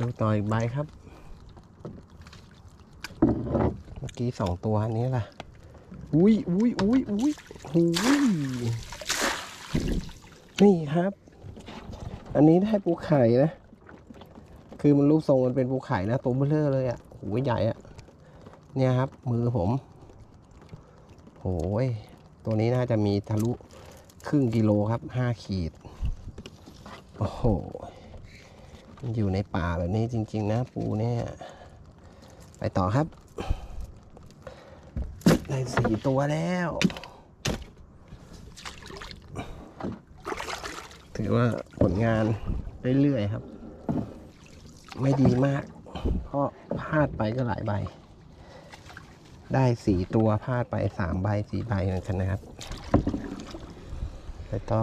ดูต่ออีกใบครับ เมื่อกี้สองตัวอันนี้ล่ะ อุ้ยอุ้ยอุ้ยอุ้ยหูยนี่ครับ อันนี้ได้ปูไข่นะ คือมันรูปทรงมันเป็นปูไข่นะตัวเบลอเลยอะ่ะหูยใหญ่อะ่ะ เนี่ยครับ มือผมโหยตัวนี้น่าจะมีทะลุครึ่งกิโลครับห้าขีด โอ้โหมัน อยู่ในป่าแบบนี้จริง ๆ นะปูเนี่ย ไปต่อครับ ได้สี่ตัวแล้ว ถือว่าผลงานเรื่อยๆครับ ไม่ดีมาก เพราะพลาดไปก็หลายใบ ได้สี่ตัวพลาดไปสามใบสี่ใบเหมือนกันนะครับไปต่อ